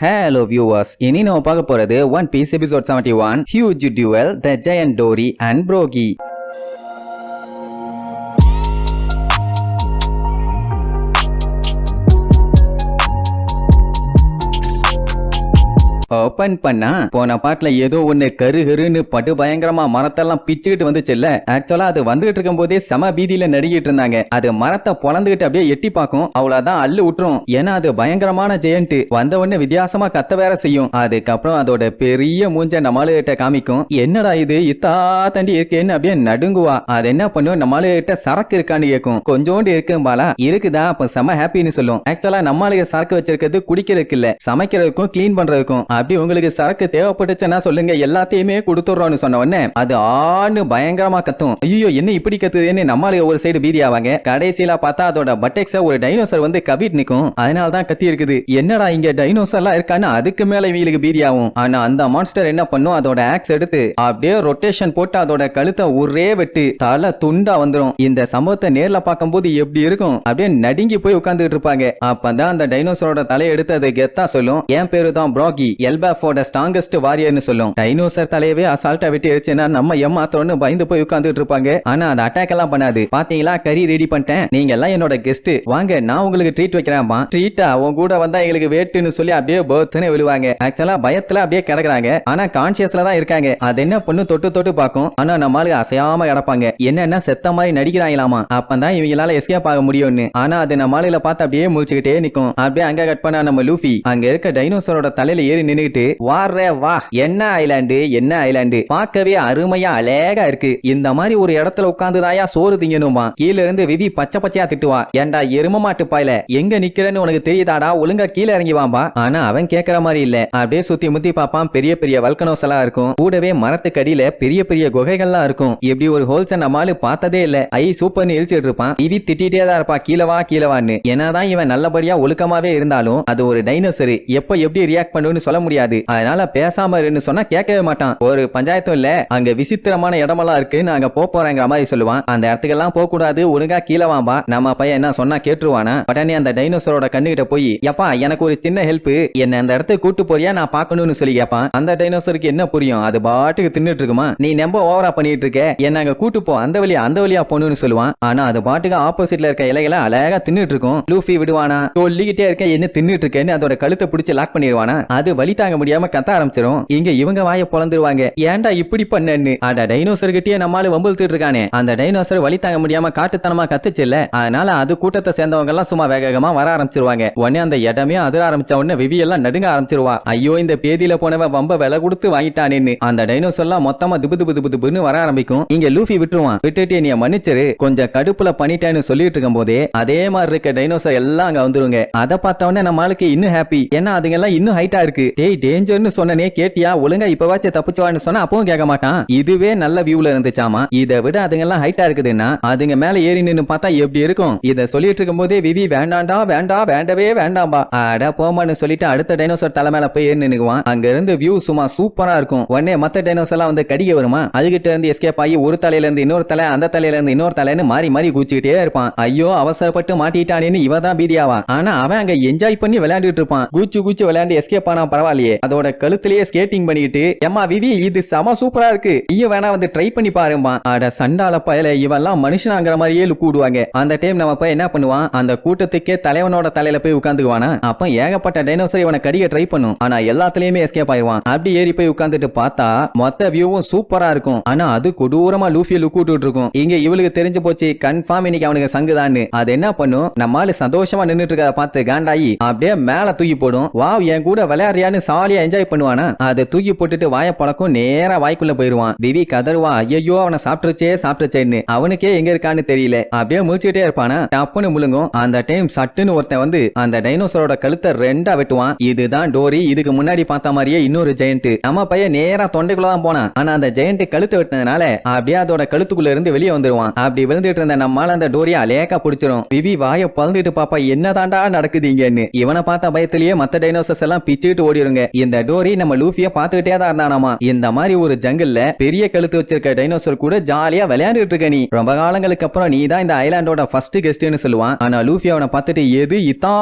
Hello viewers இனி நம்ம பார்க்க போறது one piece episode seventy one huge duel the giant Dorry and Brogy open பண்ணா போன பாட்டுல ஏதோ ஒண்ணு கரு கருன்னு படு பயங்கரமா மரத்தெல்லாம் பிச்சுக்கிட்டு வந்துச்சுல்ல. ஆக்சுவலா அது வந்துகிட்டு இருக்கும் போதே செம பீதியில நடுங்கிட்டு இருந்தாங்க. அது மரத்தை பொழந்துகிட்டு அப்படியே எட்டி பார்க்கும். அவ்வளவுதான் அள்ளு விட்டுரும் ஏன்னா அது பயங்கரமான ஜெயண்ட் வந்த உடனே வித்தியாசமா கத்த வேற செய்யும். அதுக்கப்புறம் அதோட பெரிய மூஞ்ச நம்மளுகிட்ட காமிக்கும். என்னடா இது? இத்தா தண்டி இருக்கேன்னு அப்படியே நடுங்குவா. அது என்ன பண்ணும்? நம்மளுகிட்ட சரக்கு இருக்கான்னு கேட்கும். கொஞ்சோண்டு இருக்கும்பாலா இருக்குதா? அப்ப செம ஹாப்பின்னு சொல்லும். ஆக்சுவலா நம்மளுக்கு சரக்கு வச்சிருக்கிறது குடிக்கிறதுக்கு இல்ல. சமைக்கிறதுக்கும் க்ளீன் பண்றதுக்கும். அப்படி உங்களுக்கு சரக்கு தேவைப்பட்டுச்சுன்னா சொல்லுங்க எல்லாத்தையுமே கொடுத்துட்றோம்னு சொன்ன உடனே அது ஆணு பயங்கரமா கத்தும். ஐயோ என்ன இப்படி கத்துதுன்னு நம்மளுக்கு ஒரு சைடு பீதி ஆவாங்க. கடைசியில பார்த்தா அதோட பட்டெக்ஸ ஒரு டைனோசர் வந்து கவிட் நிக்கும். அதனால தான் கத்தி இருக்குது என்னடா இங்க டைனோசர்லாம் இருக்கான்னு அதுக்கு மேல இவங்களுக்கு பீதி ஆகும். ஆனா அந்த மான்ஸ்டர் என்ன பண்ணும்? அதோட ஆக்ஸ் எடுத்து அப்படியே ரொட்டேஷன் போட்டு அதோட கழுத்தை ஒரே வெட்டு தலை துண்டா வந்துரும். இந்த சம்பவத்தை நேர்ல பார்க்கும்போது எப்படி இருக்கும்? அப்படியே நடுங்கி போய் உட்கார்ந்துட்டு இருப்பாங்க. அப்பதான் அந்த டைனோசரோட தலையை எடுத்து அது கெத்தா சொல்லும். என் பேரு தான் ப்ராகி எல்பாஃபோட ஸ்ட்ராங்கஸ்ட் வாரியர்னு சொல்லும். டைனோசர் தலையவே அசால்ட்டா விட்டு எரிச்சுன்னா நம்ம ஏமாத்தோன்னு பயந்து போய் உட்காந்துட்டு இருப்பாங்க. ஆனா அது அட்டாக் எல்லாம் பண்ணாது. பாத்தீங்களா? கறி ரெடி பண்ணிட்டேன். நீங்க எல்லாம் என்னோட கெஸ்ட் வாங்க நான் உங்களுக்கு ட்ரீட் வைக்கிறேன்மா ட்ரீட்டா உன் கூட வந்தா எங்களுக்கு வேட்டுன்னு சொல்லி அப்படியே பர்த்னு விழுவாங்க. ஆக்சுவலா பயத்துல அப்படியே கிடக்குறாங்க. ஆனா கான்சியஸ்ல தான் இருக்காங்க. அது என்ன பொண்ணு தொட்டு தொட்டு பார்க்கும்? ஆனா நம்மளுக்கு அசையாம கிடப்பாங்க. என்னன்னா செத்த மாதிரி நடிக்கிறாங்களாமா? அப்பதான் இவங்களால எஸ்கேப் ஆக முடியும்னு. ஆனா அது நம்மளால பார்த்து அப்படியே முழிச்சுக்கிட்டே நிக்கும். அப்படியே அங்க கட் பண்ணா நம்ம லூஃபி. அங்க இருக்க டைனோசரோட தலையில ஏறி நின்னுகிட்டு வாரே வா. என்ன ஐலாண்டு? என்ன ஐலாண்டு? பார்க்கவே அருமையா அழகா இருக்கு. இந்த மாதிரி ஒரு இடத்துல உட்கார்ந்துதாயா சோறு திங்கணுமா? கீழ இருந்து விவி பச்சை பச்சையா திட்டுவா. ஏன்டா எரும மாட்டு பாயில? எங்க நிக்கிறேன்னு உனக்கு தெரியுதாடா? ஒழுங்கா கீழே இறங்கி வாம்பா. ஆனா அவன் கேக்குற மாதிரி இல்ல. அப்படியே சுத்தி முத்தி பாப்பான். பெரிய பெரிய வல்கனோஸ் எல்லாம் இருக்கும். கூடவே மரத்துக்கு அடியில பெரிய பெரிய குகைகள்லாம் இருக்கும். இப்படி ஒரு ஹோல்ஸ நம்மால பார்த்ததே இல்ல. ஐ சூப்பர்னு இழிச்சிட்டு இருப்பான். விவி திட்டிட்டே தான் இருப்பா. கீழவா வா கீழே வான்னு. என்னதான் இவன் நல்லபடியா ஒழுக்கமாவே இருந்தாலும் அது ஒரு டைனோசர். எப்ப எப்படி ரியாக்ட் பண்ணுன்னு சொல்ல முடியாது. அதனால பேசாம இருன்னு சொன்னா கேட்கவே மாட்டான். ஒரு பஞ்சாயத்தும் இல்ல. அங்க விசித்திரமான இடமெல்லாம் இருக்கு நாங்க போக போறேங்கிற மாதிரி சொல்லுவான். அந்த இடத்துக்கெல்லாம் போக கூடாது. ஒழுங்கா கீழே வாம்பா. நம்ம பையன் என்ன சொன்னா கேட்டுருவானா? உடனே அந்த டைனோசரோட கண்ணுகிட்ட போய் எப்பா எனக்கு ஒரு சின்ன ஹெல்ப் என்ன அந்த இடத்துக்கு கூட்டு போறியா? நான் பாக்கணும்னு சொல்லி கேட்பான் அந்த டைனோசருக்கு என்ன புரியும்? அது பாட்டுக்கு தின்னுட்டு இருக்குமா? நீ நம்ப ஓவரா பண்ணிட்டு இருக்க. என்ன அங்க கூட்டு போ. அந்த வழியா அந்த வழியா போகணும்னு சொல்லுவான். ஆனா அது பாட்டுக்கு ஆப்போசிட்ல இருக்க இலைகளை அழகா தின்னுட்டு இருக்கும். லூஃபி விடுவானா? சொல்லிக்கிட்டே இருக்க என்ன தின்னுட்டு இருக்கேன்னு அதோட கழுத்தை பிடிச்சு லாக் பண்ணிடுவானா அது வழி தாங்க முடியாம கத்த ஆரம்பிச்சிரும். இங்க இவங்க வாய பொழந்துருவாங்க ஏன்டா இப்படி பண்ணன்னு? அட டைனோசர் கிட்டயே நம்மால வம்பிழுத்துட்டு இருக்கானே. அந்த டைனோசர் வழி தாங்க முடியாம காட்டுத்தனமா கத்துச்சுல்ல. அதனால அது கூட்டத்தை சேர்ந்தவங்க எல்லாம் சும்மா வேக வேகமா வர ஆரம்பிச்சிருவாங்க. உடனே அந்த இடமே அதிர ஆரம்பிச்ச உடனே விவி எல்லாம் நடுங்க ஆரம்பிச்சிருவா. ஐயோ இந்த பேதியில போனவன் வம்ப விலை கொடுத்து வாங்கிட்டானேன்னு. அந்த டைனோசர் எல்லாம் மொத்தமா திபு திபு திபு திபுன்னு வர ஆரம்பிக்கும். இங்க லூஃபி விட்டுருவான். விட்டுட்டு நீ மன்னிச்சிரு. கொஞ்சம் கடுப்புல பண்ணிட்டேன்னு சொல்லிட்டு இருக்கும் போதே அதே மாதிரி இருக்க டைனோசர் எல்லாம் அங்க வந்துருங்க. அதை பார்த்த உடனே நம்ம ஆளுக்கு இன்னும் ஹாப்பி ஏன்னா அதுங்க எல்லாம் இன்னும் ஹைட்டா இருக்கு. டேய் டேஞ்சர்னு சொன்னனே கேட்டியா? ஒழுங்கா இப்பவாச்சும் தப்பிச்சுவான்னு சொன்னா அப்பவும் கேட்க மாட்டான். இதுவே நல்ல வியூல இருந்துச்சாமா? இதை விட அதுங்க எல்லாம் ஹைட்டா இருக்குதுன்னா அதுங்க மேல ஏறி நின்னு பார்த்தா எப்படி இருக்கும்? இத சொல்லிட்டு இருக்கும் போதே விவி வேண்டாண்டா வேண்டாம் வேண்டவே வேண்டாம்பா. அட போமான்னு சொல்லிட்டு அடுத்த டைனோசர் தலை மேல போய் ஏறி நின்னுக்குவான். அங்க இருந்து வியூ சும்மா சூப்பரா இருக்கும். உடனே மத்த டைனோசர் எல்லாம் வந்து கடிக்க வருமா? அதுகிட்ட இருந்து எஸ்கேப் ஆகி ஒரு தலையில இருந்து இன்னொரு தலை அந்த தலையில இருந்து இன்னொரு தலைன்னு மாறி மாறி குச்சிக்கிட்டே இருப்பான். ஐயோ அவசரப்பட்டு மாட்டிட்டானேன்னு இவன் தான் பீதியாவா ஆனா அவன் அங்க என்ஜாய் பண்ணி விளையாண்டுட்டு இருப்பான். கூச்சு கூச்சு விளையாண்டு எஸ்கேப் ஆனா பரவாயில்லையே. அதோட கழுத்திலேயே ஸ்கேட்டிங் பண்ணிக்கிட்டு ஏமா விவி இது செம சூப்பரா இருக்கு. நீயும் வேணா வந்து ட்ரை பண்ணி பாருமா அட சண்டால பயல இவெல்லாம் மனுஷனாங்கிற மாதிரியே லுக் விடுவாங்க அந்த டைம் நம்ம போய் என்ன பண்ணுவான்? அந்த கூட்டத்துக்கே தலைவனோட தலையில போய் உட்காந்துக்குவானா? அப்ப ஏகப்பட்ட டைனோசர் இவனை கடிக்க ட்ரை பண்ணும். ஆனா எல்லாத்துலயுமே எஸ்கேப் ஆயிடுவான் அப்படி ஏறி போய் உட்காந்துட்டு பார்த்தா மொத்த வியூவும் சூப்பரா இருக்கும். ஆனா அது கொடூரமா லூஃபிய லுக் விட்டுட்டு இருக்கும் இங்க இவளுக்கு தெரிஞ்சு போச்சு கன்ஃபார்ம் இன்னைக்கு அவனுக்கு சங்குதான்னு. அது என்ன பண்ணும்? நம்மால சந்தோஷமா நின்னுட்டு இருக்கிறத பார்த்து காண்டாயி அப்படியே மேல தூக்கி போடும். வாவ் என் கூட விளையாடுறியான்னு சாலியா என்ஜாய் பண்ணுவானா? அதை தூக்கி போட்டுட்டு வாய பழக்கம் நேரா வாய்க்குள்ள போயிருவான் விவி கதருவா ஐயோ அவனை சாப்பிட்டுருச்சே சாப்பிட்டுச்சேன்னு அவனுக்கே எங்க இருக்கான்னு தெரியல. அப்படியே முழிச்சுட்டே இருப்பானா? டப்புன்னு முழுங்கும். அந்த டைம் சட்டுன்னு ஒருத்தன் வந்து அந்த டைனோசரோட கழுத்தை ரெண்டா வெட்டுவான். இதுதான் டோரி. இதுக்கு முன்னாடி பார்த்த மாதிரியே இன்னொரு ஜெயண்ட் நம்ம பையன் நேரா தொண்டைக்குள்ள தான் போனான். ஆனா அந்த ஜெயண்ட் கழுத்து வெட்டினதுனால அப்படியே அதோட கழுத்துக்குள்ள இருந்து வெளியே வந்துருவான். அப்படி விழுந்துட்டு இருந்த நம்மால அந்த டோரியா அலேக்கா பிடிச்சிரும். விவி வாய பழந்துட்டு பாப்பா என்னதாண்டா நடக்குது இங்கன்னு? இவனை பார்த்த பயத்திலேயே மத்த டைனோசர்ஸ் எல்லாம் பிச்சுட்டு ஓடிருங்க போயிருங்க இந்த டோரி நம்ம லூஃபிய பாத்துக்கிட்டே தான் இருந்தானாமா? இந்த மாதிரி ஒரு ஜங்கல்ல பெரிய கழுத்து வச்சிருக்க டைனோசர் கூட ஜாலியா விளையாண்டுட்டு இருக்க நீ. ரொம்ப காலங்களுக்கு அப்புறம் நீ தான் இந்த ஐலாண்டோட ஃபர்ஸ்ட் கெஸ்ட்னு சொல்லுவான். ஆனா லூஃபி அவனை பார்த்துட்டு எது இதா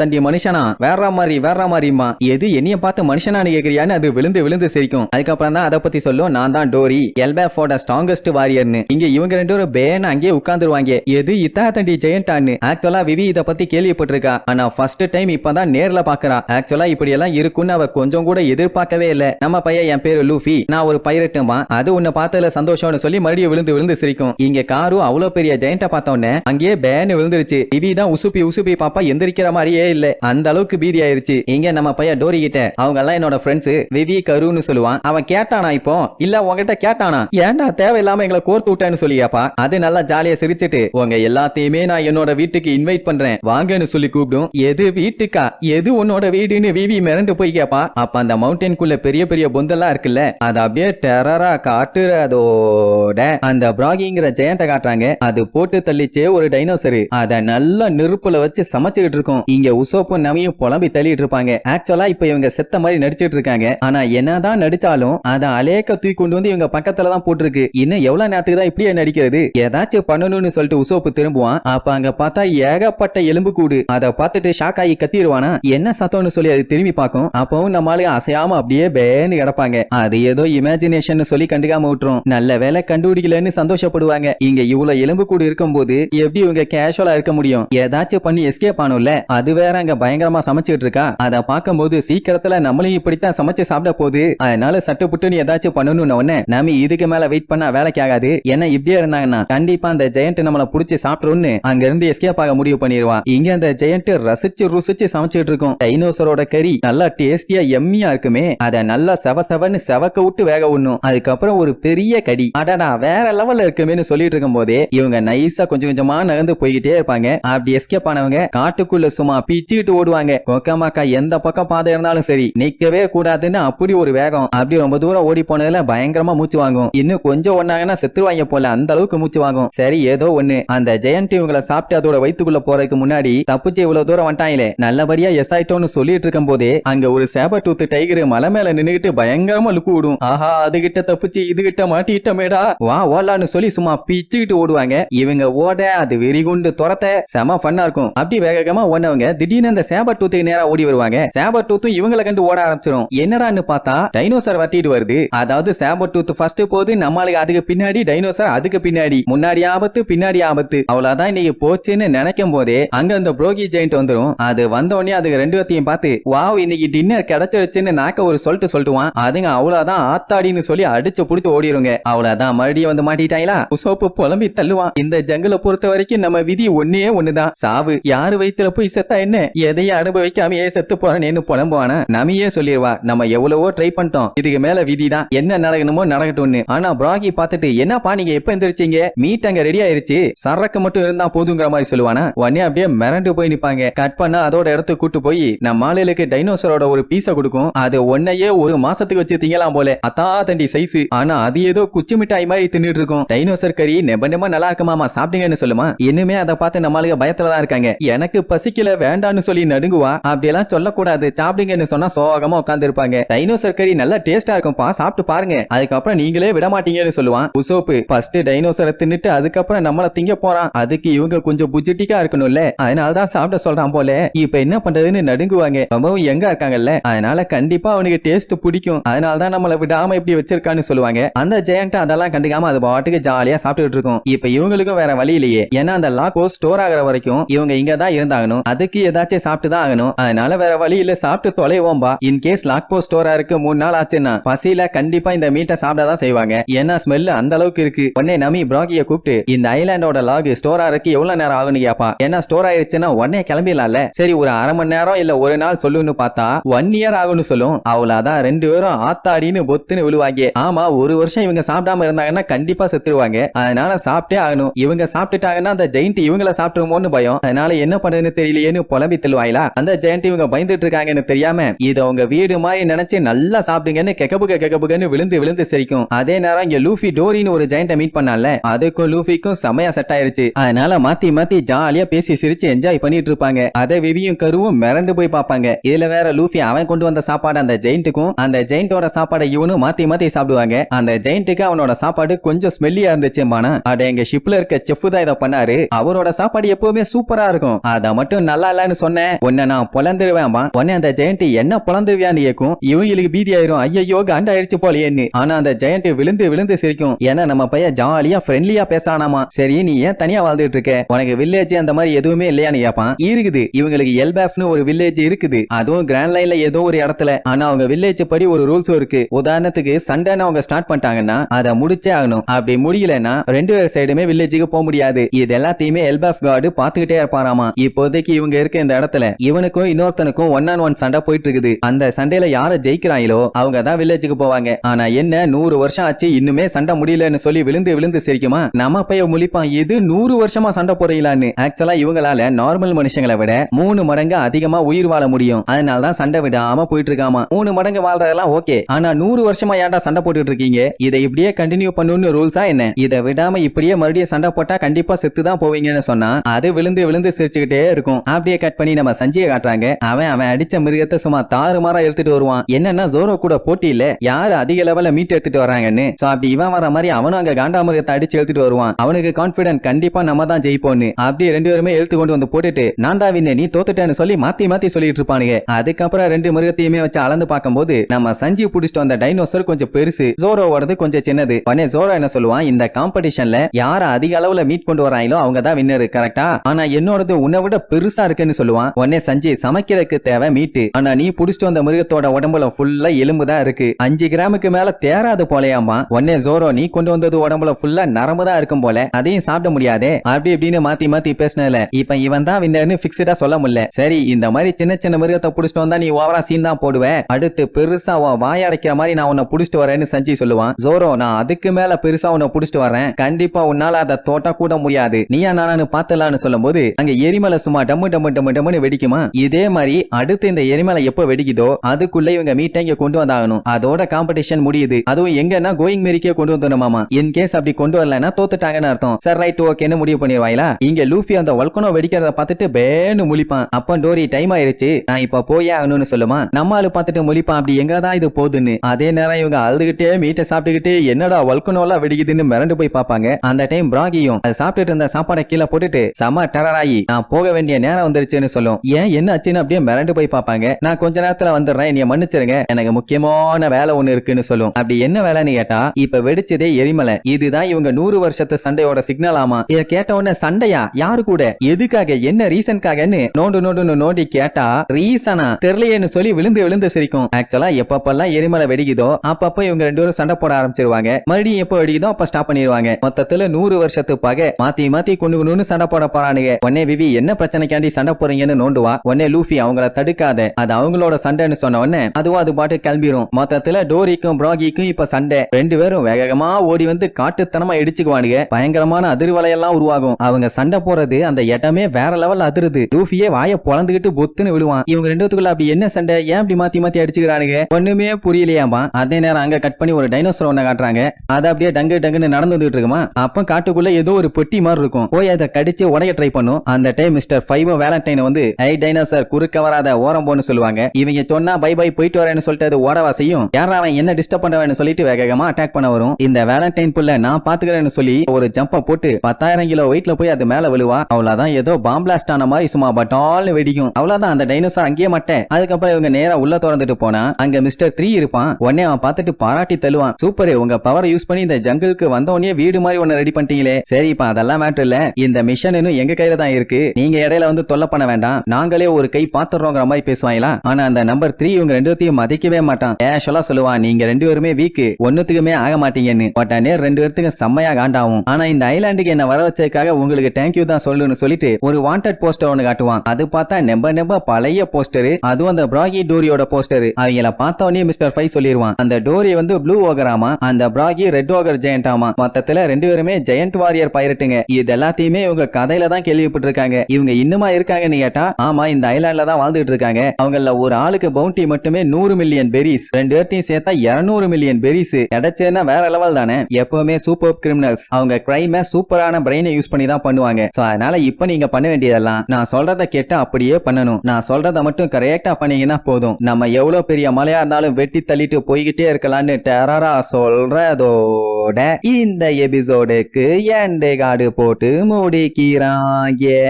தண்டி மனுஷனா? வேற மாதிரி வேற மாதிரிமா எது என்னைய பார்த்து மனுஷனானு கேக்குறியான்னு அது விழுந்து விழுந்து சிரிக்கும். அதுக்கப்புறம் தான் அதை பத்தி சொல்லும். நான் தான் டோரி. எல்பேஃபோட ஸ்ட்ராங்கஸ்ட் வாரியர்னு இங்க இவங்க ரெண்டு பேரும் பேன் அங்கேயே உட்கார்ந்துருவாங்க. எது இத்தா தண்டி ஜெயண்டான்னு ஆக்சுவலா விவி இத பத்தி கேள்விப்பட்டிருக்கா. ஆனா ஃபர்ஸ்ட் டைம் இப்பதான் நேர்ல பாக்குறா. ஆக்சுவலா இப்படி எல்லாம் இருக்கும்னு அவ கொஞ்சம் கூட எதிர்பார்க்கவே இல்ல. நம்ம பையன் என் பேரு லூஃபி. நான் ஒரு பைரட்டுமா அது உன்னை பார்த்ததுல சந்தோஷம்னு சொல்லி மறுபடியும் விழுந்து விழுந்து சிரிக்கும். இங்க காரு அவ்வளவு பெரிய ஜெயண்ட பார்த்தோன்னே அங்கேயே பேனு விழுந்துருச்சு. விவி தான் உசுப்பி உசுப்பி பாப்பா எந்திரிக்கிற மாதிரியே இல்ல. அந்த அளவுக்கு பீதி ஆயிருச்சு. இங்க நம்ம பையன் டோரி கிட்ட அவங்க எல்லாம் என்னோட ஃப்ரெண்ட்ஸ் விவி கருன்னு சொல்லுவான். அவன் கேட்டானா இப்போ? இல்ல உங்ககிட்ட கேட்டானா? ஏன்டா தேவையில்லாம எங்களை கோர்த்து விட்டேன்னு சொல்லியாப்பா? அது நல்லா ஜாலியா சிரிச்சிட்டு உங்க எல்லாத்தையுமே நான் என்னோட வீட்டுக்கு இன்வைட் பண்றேன். வாங்கன்னு சொல்லி கூப்பிடும். எது வீட்டுக்கா? எது உன்னோட வீடுன்னு விவி மிரண்டு போய் கேப்பா. அப்ப அந்த மவுண்டனுக்குள்ள பெரிய பெரிய பொந்தெல்லாம் இருக்குல்ல அது அப்படியே டெரரா காட்டுறதோட அந்த பிராகிங்கிற ஜெயண்ட காட்டுறாங்க. அது போட்டு தள்ளிச்சே ஒரு டைனோசர் அத நல்லா நெருப்புல வச்சு சமைச்சுக்கிட்டு இருக்கும். இங்க உசோப்பும் நவியும் புலம்பி தள்ளிட்டு இருப்பாங்க. ஆக்சுவலா இப்ப இவங்க செத்த மாதிரி நடிச்சிட்டு இருக்காங்க. ஆனா என்னதான் நடிச்சாலும் அத அலேக்க தூக்கி கொண்டு வந்து இவங்க பக்கத்துல தான் போட்டிருக்கு. இன்னும் எவ்வளவு நேரத்துக்கு தான் இப்படியே நடிக்கிறது? ஏதாச்சும் பண்ணணும்னு சொல்லிட்டு உசோப்பு திரும்புவான். அப்ப அங்க பார்த்தா ஏகப்பட்ட எலும்பு கூடு அதை பார்த்துட்டு ஷாக் ஆகி கத்திடுவானா? என்ன சத்தம்னு சொல்லி அது திரும்பி பார்க்கும் அப்பவும் நம்மளால அசையாம அப்படியே பேன்னு கிடப்பாங்க. அது ஏதோ இமேஜினேஷன் சொல்லி கண்டுக்காம விட்டுரும். நல்ல வேலை கண்டுபிடிக்கலன்னு சந்தோஷப்படுவாங்க. இங்க இவ்வளவு எலும்பு கூடு இருக்கும் போது எப்படி இவங்க கேஷுவலா இருக்க முடியும்? ஏதாச்சும் பண்ணி எஸ்கேப் ஆனும்ல? அது வேற அங்க பயங்கரமா சமைச்சிட்டு இருக்கா? அத பார்க்கும்போது சீக்கிரத்துல நம்மளையும் இப்படித்தான் சமைச்சு சாப்பிட போகுது. அதனால சட்டு புட்டுன்னு ஏதாச்சும் பண்ணணும்னு உடனே நம்ம இதுக்கு மேல வெயிட் பண்ணா வேலைக்கு ஆகாது. ஏன்னா இப்படியே இருந்தாங்கன்னா கண்டிப்பா அந்த ஜெயண்ட் நம்மள புடிச்சு சாப்பிடும்னு அங்க இருந்து எஸ்கேப் ஆக முடிவு பண்ணிடுவான் இங்க அந்த ஜெயண்ட் ரசிச்சு ருசிச்சு சமைச்சிட்டு இருக்கும். டைனோசரோட கறி நல்லா நல்லா டேஸ்டியா எம்மியா இருக்குமே. அத நல்லா செவ செவன்னு செவக்க விட்டு வேக விடணும். அதுக்கப்புறம் ஒரு பெரிய கடி. அடடா வேற லெவல்ல இருக்குமேன்னு சொல்லிட்டு இருக்கும் போதே இவங்க நைஸா கொஞ்சம் கொஞ்சமா நகர்ந்து போய்கிட்டே இருப்பாங்க. அப்படி எஸ்கேப் ஆனவங்க காட்டுக்குள்ள சும்மா பிச்சுக்கிட்டு ஓடுவாங்க. கொக்கமாக்கா எந்த பக்கம் பாதை இருந்தாலும் சரி நிக்கவே கூடாதுன்னு அப்படி ஒரு வேகம். அப்படி ரொம்ப தூரம் ஓடி போனதுல பயங்கரமா மூச்சு வாங்கும். இன்னும் கொஞ்சம் ஒன்னாங்கன்னா செத்துருவாங்க போல அந்த அளவுக்கு மூச்சு வாங்கும். சரி ஏதோ ஒண்ணு. அந்த ஜெயண்ட் இவங்கள சாப்பிட்டு அதோட வயித்துக்குள்ள போறதுக்கு முன்னாடி தப்பிச்சு இவ்வளவு தூரம் வந்துட்டாங்களே. நல்லபடியா எஸ் ஆயிட்டோம்னு சொல்லிட்டு இருக்கும் போதே அங்க ஒரு சேப டூத்து டைகர் மலை மேல நின்னுகிட்டு பயங்கரமா லுக்கு விடும் ஆஹா அது கிட்ட தப்பிச்சு இது கிட்ட மாட்டிட்டமேடா. வா ஓலான்னு சொல்லி சும்மா பிச்சுக்கிட்டு ஓடுவாங்க. இவங்க ஓட அது வெறிகுண்டு துரத்த செம ஃபன்னா இருக்கும். அப்படி வேகமா ஓடவங்க திடீர்னு அந்த சேப டூத்துக்கு நேரா ஓடி வருவாங்க. சேப டூத்தும் இவங்கள கண்டு ஓட ஆரம்பிச்சிடும் என்னடான்னு பார்த்தா டைனோசர் வட்டிட்டு வருது. அதாவது சேப டூத் ஃபர்ஸ்ட் போது நம்மளுக்கு அதுக்கு பின்னாடி டைனோசர் அதுக்கு பின்னாடி. முன்னாடி ஆபத்து பின்னாடி ஆபத்து. அவ்வளவுதான் இன்னைக்கு போச்சுன்னு நினைக்கும் போதே அங்க அந்த புரோகி ஜெயிண்ட் வந்துடும் அது வந்த உடனே அதுக்கு ரெண்டு வத்தையும் பார்த்து வாவ் இன்னைக்கு டின்னர் கிடைச்சிருச்சுன்னு நாக்க ஒரு சொல்லிட்டு சொல்லிட்டுவான் அதுங்க அவ்வளவுதான் ஆத்தாடின்னு சொல்லி அடிச்சு புடிச்சு ஓடிருங்க. அவ்வளவுதான் மறுபடியும் வந்து மாட்டிட்டாங்களா? உசோப்பு புலம்பி தள்ளுவான். இந்த ஜங்கில பொறுத்த வரைக்கும் நம்ம விதி ஒன்னே ஒண்ணுதான். சாவு யாரு வயிற்றுல போய் செத்தா என்ன? எதையும் அனுபவிக்காமையே செத்து போறேன்னு புலம்புவானா? நமியே சொல்லிடுவா நம்ம எவ்வளவோ ட்ரை பண்ணிட்டோம். இதுக்கு மேல விதி தான் என்ன நடக்கணுமோ நடக்கட்டும்னு. ஆனா பிராகி பாத்துட்டு என்னப்பா நீங்க எப்ப எந்திரிச்சீங்க? மீட் அங்க ரெடி ஆயிருச்சு. சரக்கு மட்டும் இருந்தா போதுங்கிற மாதிரி சொல்லுவானா? உடனே அப்படியே மிரண்டு போய் நிப்பாங்க. கட் பண்ணா அதோட இடத்துக்கு கூட்டு போய் நம்ம ஆளுகளுக்கு டைனோசரோட ஒரு பீஸ கொடுக்கும். அது ஒன்னையே ஒரு மாசத்துக்கு வச்சு திங்கலாம் போல. அத்தா தண்டி சைஸ் ஆனா அது ஏதோ குச்சி மிட்டாய் மாதிரி தின்னுட்டு இருக்கும். டைனோசர் கறி நெப நல்லா இருக்குமாமா சாப்பிடுங்கன்னு சொல்லுமா? இன்னுமே அதை பார்த்து நம்மளுக்கு பயத்துல தான் இருக்காங்க. எனக்கு பசிக்கல வேண்டான்னு சொல்லி நடுங்குவா. அப்படியெல்லாம் சொல்லக்கூடாது. சாப்பிடுங்கன்னு சொன்னா சோகமா உட்கார்ந்து இருப்பாங்க டைனோசர் கறி நல்லா டேஸ்டா இருக்கும்பா. சாப்பிட்டு பாருங்க. அதுக்கப்புறம் நீங்களே விட மாட்டீங்கன்னு சொல்லுவான் உசோப்பு. ஃபர்ஸ்ட் டைனோசரை தின்னுட்டு அதுக்கப்புறம் நம்மள திங்க போறான். அதுக்கு இவங்க கொஞ்சம் புஜிட்டிக்கா இருக்கணும்ல. அதனாலதான் சாப்பிட சொல்றான் போல. இப்ப என்ன பண்றதுன்னு நடுங்குவாங்க. ரொம்பவும் எங்க இருக்காங்கல்ல? அதனால கண்டிப்பா அவனுக்கு டேஸ்ட் பிடிக்கும். அதனால தான் நம்மள விடாம இப்படி வச்சிருக்கான்னு சொல்லுவாங்க. அந்த ஜெயண்ட் அதெல்லாம் கண்டுக்காம அது பாட்டுக்கு ஜாலியா சாப்பிட்டுட்டு இருக்கும். இப்ப இவங்களுக்கும் வேற வழி இல்லையே. ஏன்னா அந்த லாக்கோ ஸ்டோர் ஆகுற வரைக்கும் இவங்க இங்க தான் இருந்தாகணும். அதுக்கு ஏதாச்சும் சாப்பிட்டு தான் ஆகணும். அதனால வேற வழி இல்ல. சாப்பிட்டு தொலைவோம்பா. இன் கேஸ் லாக்கோ ஸ்டோரா இருக்கு மூணு நாள் ஆச்சுன்னா பசியில கண்டிப்பா இந்த மீட்டை சாப்பிடாதான் செய்வாங்க. ஏன்னா ஸ்மெல் அந்த அளவுக்கு இருக்கு. உடனே நமி பிராகிய கூப்பிட்டு இந்த ஐலாண்டோட லாக் ஸ்டோர் இருக்கு எவ்வளவு நேரம் ஆகும்னு கேப்பா. ஏன்னா ஸ்டோர் ஆயிருச்சுன்னா உடனே கிளம்பிடலாம்ல. சரி ஒரு அரை மணி நேரம் இல்ல ஒரு நாள் சொல்லுன்னு பார்த்தா ஒன் இயர் ஆகும்னு சொல்லும். அவ்வளவுதான் ரெண்டு பேரும் ஆத்தாடின்னு பொத்துன்னு விழுவாங்க. ஆமா ஒரு வருஷம் இவங்க சாப்பிடாம இருந்தாங்கன்னா கண்டிப்பா செத்துருவாங்க. அதனால சாப்பிட்டே ஆகணும். இவங்க சாப்பிட்டுட்டாங்கன்னா அந்த ஜெயிண்ட் இவங்கள சாப்பிட்டுருமோன்னு பயம். அதனால என்ன பண்றதுன்னு தெரியலையேன்னு புலம்பி தள்ளுவாங்களா அந்த ஜெயண்ட் இவங்க பயந்துட்டு இருக்காங்கன்னு தெரியாம இது அவங்க வீடு மாதிரி நினைச்சு நல்லா சாப்பிடுங்கன்னு கெகபுக கெகபுகன்னு விழுந்து விழுந்து சிரிக்கும். அதே நேரம் இங்க லூஃபி டோரின்னு ஒரு ஜெயண்ட மீட் பண்ணால அதுக்கும் லூஃபிக்கும் செமையா செட் ஆயிருச்சு. அதனால மாத்தி மாத்தி ஜாலியா பேசி சிரிச்சு என்ஜாய் பண்ணிட்டு இருப்பாங்க. அதை விவியும் கருவும் மிரண்டு போய் பார்ப்பாங்க. இதுல வேற வேற லூஃபி அவன் கொண்டு வந்த சாப்பாடு அந்த ஜெயிண்ட்டுக்கும் அந்த ஜெயிண்டோட சாப்பாடை இவனும் மாத்தி மாத்தி சாப்பிடுவாங்க. அந்த ஜெயிண்ட்டுக்கு அவனோட சாப்பாடு கொஞ்சம் ஸ்மெல்லியா இருந்துச்சும்பானா அட எங்க ஷிப்ல இருக்க செஃப் தான் இதை பண்ணாரு. அவரோட சாப்பாடு எப்பவுமே சூப்பரா இருக்கும். அத மட்டும் நல்லா இல்லன்னு சொன்னேன். உன்னை நான் பொழந்துருவேன்பா உன்னை அந்த ஜெயண்ட் என்ன பொழந்துருவியான்னு கேட்கும் இவங்களுக்கு பீதி ஆயிரும். ஐயோ கண்ட ஆயிடுச்சு போலியேன்னு. ஆனா அந்த ஜெயண்ட் விழுந்து விழுந்து சிரிக்கும். ஏன்னா நம்ம பையன் ஜாலியா ஃப்ரெண்ட்லியா பேசானாமா சரி நீ ஏன் தனியா வாழ்ந்துட்டு இருக்க? உனக்கு வில்லேஜ் அந்த மாதிரி எதுவுமே இல்லையான்னு கேட்பான் இருக்குது. இவங்களுக்கு எல்பேஃப்னு ஒரு வில்லேஜ் இருக்குது. அதுவும் கிராண்ட் லைன்ல ஏதோ ஒரு இடத்துல. ஆனா அவங்க வில்லேஜ் படி ஒரு ரூல்ஸும் இருக்கு. உதாரணத்துக்கு சண்டைன்னு அவங்க ஸ்டார்ட் பண்ணிட்டாங்கன்னா அதை முடிச்சே ஆகணும். அப்படி முடியலன்னா ரெண்டு பேர் சைடுமே வில்லேஜுக்கு போக முடியாது. இது எல்லாத்தையுமே எல்பேஃப் கார்டு பாத்துக்கிட்டே இருப்பாராமா? இப்போதைக்கு இவங்க இருக்க இந்த இடத்துல இவனுக்கும் இன்னொருத்தனுக்கும் ஒன் ஆன் ஒன் சண்டை போயிட்டு இருக்குது அந்த சண்டையில யார ஜெயிக்கிறாங்களோ அவங்க தான் வில்லேஜுக்கு போவாங்க. ஆனா என்ன நூறு வருஷம் ஆச்சு இன்னுமே சண்டை முடியலன்னு சொல்லி விழுந்து விழுந்து சிரிக்குமா? நம்ம பைய முழிப்பான் இது நூறு வருஷமா சண்டை போறீங்களான்னு ஆக்சுவலா இவங்களால நார்மல் மனுஷங்களை விட மூணு மடங்கு அதிகமா உயிர் வாழ முடியும். அதனால தான் சண்டை விடாம போயிட்டு இருக்காமா மூணு மடங்கு வாழ்றதெல்லாம் ஓகே. ஆனா நூறு வருஷமா ஏன்டா சண்டை போட்டுட்டு இருக்கீங்க இதை இப்படியே கண்டினியூ பண்ணணும்னு ரூல்ஸா என்ன? இதை விடாம இப்படியே மறுபடியும் சண்டை போட்டா கண்டிப்பா செத்து தான் போவீங்கன்னு சொன்னா அது விழுந்து விழுந்து சிரிச்சுக்கிட்டே இருக்கும். அப்படியே கட் பண்ணி நம்ம சஞ்சய காட்டுறாங்க. அவன் அவன் அடிச்ச மிருகத்தை சும்மா தாறுமாறா இழுத்துட்டு வருவான். என்னன்னா ஜோரோ கூட போட்டி இல்ல யாரு அதிக லெவல்ல மீட் எடுத்துட்டு வராங்கன்னு? சோ அப்படி இவன் வர மாதிரி அவனும் அங்க காண்டா மிருகத்தை அடிச்சு எழுத்துட்டு வருவான். அவனுக்கு கான்பிடன்ட் கண்டிப்பா நம்ம தான் ஜெயிப்போம்னு. அப்படியே ரெண்டு பேருமே எழுத்து கொண்டு வந்து போட்டுட்டு நான் தான் நீ தோத்துட்டேன்னு சொல்லி மாத்தி மாத்தி சொல்லிட்டு இருப்பானுங்க. அதுக்கப்புறம் ரெண்டு மிருகத்தையுமே வச்சு அளந்து பார்க்கும்போது நம்ம சஞ்சீவ் புடிச்சிட்டு வந்த டைனோசர் கொஞ்சம் பெருசு ஜோரோவோடது கொஞ்சம் சின்னது. உடனே ஜோரோ என்ன சொல்லுவான் இந்த காம்படிஷன்ல யார அதிக அளவுல மீட் கொண்டு வராங்களோ அவங்க தான் வின்னர் கரெக்டா ஆனா என்னோடது உன்னை விட பெருசா இருக்குன்னு சொல்லுவான். உடனே சஞ்சய் சமைக்கிறதுக்கு தேவை மீட்டு ஆனா நீ புடிச்சிட்டு வந்த மிருகத்தோட உடம்புல ஃபுல்லா எலும்பு தான் இருக்கு. அஞ்சு கிராமுக்கு மேல தேராது போலையாமா உடனே ஜோரோ நீ கொண்டு வந்தது உடம்புல ஃபுல்லா நரம்பு தான் இருக்கும் போல அதையும் சாப்பிட முடியாதே? அப்படி இப்படின்னு மாத்தி மாத்தி பேசினல இப்ப இவன் தான் வின்னர்னு பிக்சடா சொல்ல முடியல. சரி இந்த மாதிரி சின்ன சின்ன மிருகத்தை புடிச்சிட்டு வந்தா நீ ஓவரா சீன் தான் போடுவ அடுத்து பெருசா உன் வாய் அடைக்கிற மாதிரி நான் உன்னை புடிச்சிட்டு வரேன்னு சஞ்சய் சொல்லுவான். ஜோரோ நான் அதுக்கு மேல பெருசா உன்னை புடிச்சிட்டு வரேன். கண்டிப்பா உன்னால அதை தோட்ட கூட முடியாது. நீயா நானானு பார்த்தலான்னு சொல்லும்போது அங்க எரிமலை சும்மா டம்மு டம்மு டம்மு டம்முன்னு வெடிக்குமா? இதே மாதிரி அடுத்து இந்த எரிமலை எப்போ வெடிக்குதோ அதுக்குள்ள இவங்க மீட்டை இங்க கொண்டு வந்தாகணும். அதோட காம்படிஷன் முடியுது. அதுவும் எங்கன்னா கோயிங் மேரிக்கே கொண்டு வந்துடணுமாமா இன் கேஸ் அப்படி கொண்டு வரலன்னா தோத்துட்டாங்கன்னு அர்த்தம். சார் ரைட் ஓகேன்னு முடிவு பண்ணிடுவாங்களா இங்க லூஃபி அந்த வல்கனோ வெடிக்கிறத பார்த்துட்டு பேன்னு முழிப்பான். அப்ப டோரி டைம் ஆயிருச்சு. நான் இப்ப போய் ஆகணும்னு சொல்லுமா? நம்ம ஆளு பார்த்துட்டு முழிப்பான் அப்படி எங்க தான் இது போகுதுன்னு? அதே நேரம் இவங்க அழுதுகிட்டே மீட்டை சாப்பிட்டுக்கிட்டு என்னடா வல்கனோலாம் வெடிக்குதுன்னு மிரண்டு போய் பார்ப்பாங்க. அந்த டைம் பிராகியும் அது சாப்பிட்டுட்டு இருந்த சாப்பாடை கீழே போட்டுட்டு செம டெரராயி நான் போக வேண்டிய நேரம் வந்துருச்சுன்னு சொல்லும். ஏன் என்ன ஆச்சுன்னு அப்படியே மிரண்டு போய் பார்ப்பாங்க. நான் கொஞ்ச நேரத்துல வந்துடுறேன் என்னைய மன்னிச்சிருங்க. எனக்கு முக்கியமான வேலை ஒண்ணு இருக்குன்னு சொல்லும். அப்படி என்ன வேலைன்னு கேட்டா இப்ப வெடிச்சதே எரிமலை. இதுதான் இவங்க நூறு வருஷத்து சண்டையோட சிக்னல் ஆமா. இத கேட்ட உடனே சண்டையா? யாரு கூட? எதுக்காக? என்ன ரீசன்காகன்னு நோண்டு நோண்டுன்னு நோண்டி கேட்டா ரீசனா தெரியலையேன்னு சொல்லி விழுந்து விழுந்து சிரிக்கும். ஆக்சுவலா எப்பப்பெல்லாம் எரிமலை வெடிக்குதோ அப்பப்ப இவங்க ரெண்டு பேரும் சண்டை போட ஆரம்பிச்சிருவாங்க. மறுபடியும் எப்ப வெடிக்குதோ அப்ப ஸ்டாப் பண்ணிடுவாங்க மொத்தத்துல நூறு வருஷத்து பகை. மாத்தி மாத்தி கொண்டு கொண்டு சண்டை போட போறானுங்க. உன்னே விவி என்ன பிரச்சனைக்காண்டி சண்டை போறீங்கன்னு நோண்டுவா? உன்னே லூஃபி அவங்கள தடுக்காத. அது அவங்களோட சண்டைன்னு சொன்ன உடனே அதுவும் அது பாட்டு கிளம்பிரும். மொத்தத்துல டோரிக்கும் ப்ராகிக்கும் இப்ப சண்டை. ரெண்டு பேரும் வேகமா ஓடி வந்து காட்டுத்தனமா இடிச்சுக்குவானுங்க. பயங்கரமான அதிர்வலையெல்லாம் உருவாகும். அவங்க சண்டை போறது அந்த இடமே வேற லெவல் அதிருது. லூஃபியே வாய பொழந்துகிட்டு பொத்துன்னு விழுவான். இவங்க ரெண்டு ரெண்டுத்துக்குள்ள அப்படி என்ன சண்டை? ஏன் அப்படி மாத்தி மாத்தி அடிச்சுக்கிறானுங்க? ஒண்ணுமே புரியலையாமா அதே நேரம் அங்க கட் பண்ணி ஒரு டைனோசர் ஒண்ணு காட்டுறாங்க. அது அப்படியே டங்கு டங்குன்னு நடந்து வந்துட்டு இருக்குமா? அப்ப காட்டுக்குள்ள ஏதோ ஒரு பெட்டி மாதிரி இருக்கும். போய் அதை கடிச்சு உடைய ட்ரை பண்ணும். அந்த டைம் மிஸ்டர் ஃபைவ் வேலண்டைன் வந்து ஐ டைனோசர் குறுக்க வராத ஓரம் போன்னு சொல்லுவாங்க. இவங்க சொன்னா பை பை போயிட்டு வரேன்னு சொல்லிட்டு அது ஓடவா செய்யும்? யாரா அவன் என்ன டிஸ்டர்ப் பண்ணவன்னு சொல்லிட்டு வேகமா அட்டாக் பண்ண வரும். இந்த வேலண்டைன் புள்ள நான் பாத்துக்கிறேன்னு சொல்லி ஒரு ஜம்ப போட்டு பத்தாயிரம் கிலோ வெயிட்ல போய் அது மேல விழுவா. அவ்வளவுதான். ஏதோ பாம்பிளாஸ்ட் ஆன மாதிரி சும்மா பட்டால்னு வெடிக்கும். அவ்வளவுதான். அந்த டைனோசர் அங்கேயே மாட்டேன் அதுக்கப்புறம் இவங்க நேரா உள்ள திறந்துட்டு போனா அங்க மிஸ்டர் த்ரீ இருப்பான். உடனே அவன் பார்த்துட்டு பாராட்டி தள்ளுவான். சூப்பர் உங்க பவரை யூஸ் பண்ணி இந்த ஜங்கிளுக்கு வந்த உடனே வீடு மாதிரி ஒன்னு ரெடி பண்ணிட்டீங்களே. சரி அதெல்லாம் மேட்டர் இல்ல. இந்த மிஷன் இன்னும் எங்க கையில தான் இருக்கு. நீங்க இடையில வந்து தொல்லை பண்ண வேண்டாம். நாங்களே ஒரு கை பாத்துறோங்கிற மாதிரி பேசுவாங்களா? ஆனா அந்த நம்பர் த்ரீ இவங்க ரெண்டு மதிக்கவே மாட்டான். கேஷுவலா சொல்லுவான் நீங்க ரெண்டு பேருமே வீக்கு ஒன்னுத்துக்குமே ஆக மாட்டீங்கன்னு. உடனே ரெண்டு பேர்த்துக்கு செம்மையா காண்டாகும் ஆனா இந்த ஐலாண்டுக்கு என்ன வர வச்சதுக்காக உங்களுக்கு தேங்க்யூ தான் சொல்லுன்னு சொல்லிட்டு ஒரு வாண்டட் போஸ்டர் ஒன்னு காட்டுவான். அது பார்த்தா நெம்ப நெம்ப பழைய போஸ்டர் அதுவும் அந்த பிராகி டோரியோட போஸ்டர் அவங்கள பார்த்த உடனே மிஸ்டர் ஃபைவ் சொல்லிடுவான் அந்த டோரி வந்து ப்ளூ ஓகராமா அந்த பிராகி ரெட் ஓகர் ஜெயண்ட் ஆமா. மொத்தத்துல ரெண்டு பேருமே ஜெயண்ட் வாரியர் பைரட்டுங்க இது எல்லாத்தையுமே இவங்க கதையில தான் கேள்விப்பட்டிருக்காங்க. இவங்க இன்னுமா இருக்காங்கன்னு கேட்டா ஆமா இந்த ஐலாண்ட்ல தான் வாழ்ந்துட்டு இருக்காங்க. அவங்கள ஒரு ஆளுக்கு பவுண்டி மட்டுமே நூறு மில்லியன் பெரிஸ் ரெண்டு பேர்த்தையும் சேர்த்தா இருநூறு மில்லியன் பெரிஸ் கிடைச்சேன்னா வேற லெவல் தானே. எப்பவுமே சூப்பர் கிரிமினல்ஸ் அவங்க கிரைம சூப்பரான பிரெயினை யூஸ் பண்ணி தான் பண்ணுவாங்க. சோ அதனால இப்ப நீங்க பண்ண வேண்டியதெல்லாம் நான் சொல்றத கேட்டு அப்படியே பண்ணணும். நான் சொல்றத மட்டும் கரையா ரியாக்டா பண்ணீங்கன்னா போதும். நம்ம எவ்வளவு பெரிய மலையா இருந்தாலும் வெட்டி தள்ளிட்டு போய்கிட்டே இருக்கலாம்னு டெரரா சொல்றதோட இந்த எபிசோடுக்கு எண்டே காடு போட்டு முடிக்கிறான். ஏ